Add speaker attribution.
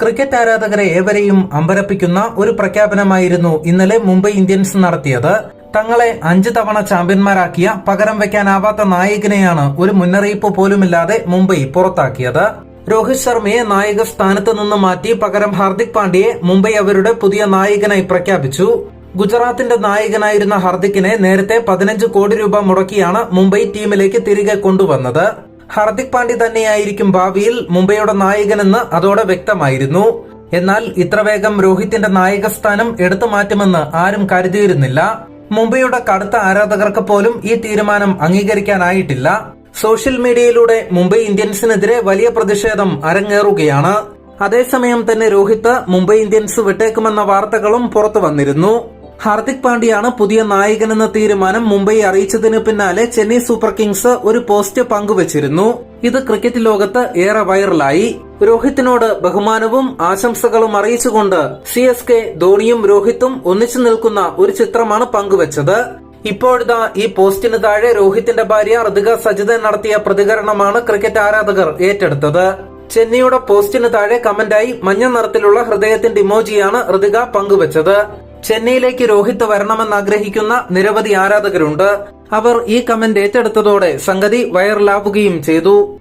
Speaker 1: Cricket ആരാധകരെ ഏവരെയും അമ്പരപ്പിക്കുന്ന ഒരു പ്രഖ്യാപനമായിരുന്നു ഇന്നലെ മുംബൈ ഇന്ത്യൻസ് നടത്തിയത്. തങ്ങളെ അഞ്ച് തവണ ചാമ്പ്യന്മാരാക്കിയ പകരം വെക്കാനാവാത്ത നായകനെയാണ് ഒരു മുന്നറിയിപ്പ് പോലുമില്ലാതെ മുംബൈ പുറത്താക്കിയത്. രോഹിത് ശർമ്മയെ നായക സ്ഥാനത്ത് നിന്ന് മാറ്റി പകരം ഹാർദിക് പാണ്ഡ്യയെ മുംബൈ അവരുടെ പുതിയ നായകനായി പ്രഖ്യാപിച്ചു. ഗുജറാത്തിന്റെ നായകനായിരുന്ന ഹാർദിക്കിനെ നേരത്തെ പതിനഞ്ച് കോടി രൂപ മുടക്കിയാണ് മുംബൈ ടീമിലേക്ക് തിരികെ കൊണ്ടുവന്നത്. ഹാർദിക് പാണ്ഡ്യ തന്നെയായിരിക്കും ഭാവിയിൽ മുംബൈയുടെ നായകനെന്ന് അതോടെ വ്യക്തമായിരുന്നു. എന്നാൽ ഇത്ര വേഗം രോഹിത്തിന്റെ നായകസ്ഥാനം എടുത്തു മാറ്റുമെന്ന് ആരും കരുതിയിരുന്നില്ല. മുംബൈയുടെ കടുത്ത ആരാധകർക്ക് പോലും ഈ തീരുമാനം അംഗീകരിക്കാനായിട്ടില്ല. സോഷ്യൽ മീഡിയയിലൂടെ മുംബൈ ഇന്ത്യൻസിനെതിരെ വലിയ പ്രതിഷേധം അരങ്ങേറുകയാണ്. അതേസമയം തന്നെ രോഹിത് മുംബൈ ഇന്ത്യൻസ് വിട്ടേക്കുമെന്ന വാർത്തകളും പുറത്തു വന്നിരുന്നു. ഹാർദിക് പാണ്ഡ്യയാണ് പുതിയ നായകനെന്ന തീരുമാനം മുംബൈ അറിയിച്ചതിന് പിന്നാലെ ചെന്നൈ സൂപ്പർ കിങ്സ് ഒരു പോസ്റ്റ് പങ്കുവച്ചിരുന്നു. ഇത് ക്രിക്കറ്റ് ലോകത്ത് ഏറെ വൈറലായി. രോഹിത്തിനോട് ബഹുമാനവും ആശംസകളും അറിയിച്ചുകൊണ്ട് സി എസ് കെ ധോണിയും രോഹിത്തും ഒന്നിച്ചു നിൽക്കുന്ന ഒരു ചിത്രമാണ് പങ്കുവച്ചത്. ഇപ്പോഴിതാ ഈ പോസ്റ്റിന് താഴെ രോഹിത്തിന്റെ ഭാര്യ ഋതിക സജിതൻ നടത്തിയ പ്രതികരണമാണ് ക്രിക്കറ്റ് ആരാധകർ ഏറ്റെടുത്തത്. ചെന്നൈയുടെ പോസ്റ്റിന് താഴെ കമന്റായി മഞ്ഞ നിറത്തിലുള്ള ഹൃദയത്തിന്റെ ഇമോജിയാണ് ഋതിക പങ്കുവച്ചത്. ചെന്നൈയിലേക്ക് രോഹിത് വരണമെന്ന് ആഗ്രഹിക്കുന്ന നിരവധി ആരാധകരുണ്ട്. അവർ ഈ കമന്റ് ഏറ്റെടുത്തതോടെ സംഗതി വൈറലാവുകയും ചെയ്തു.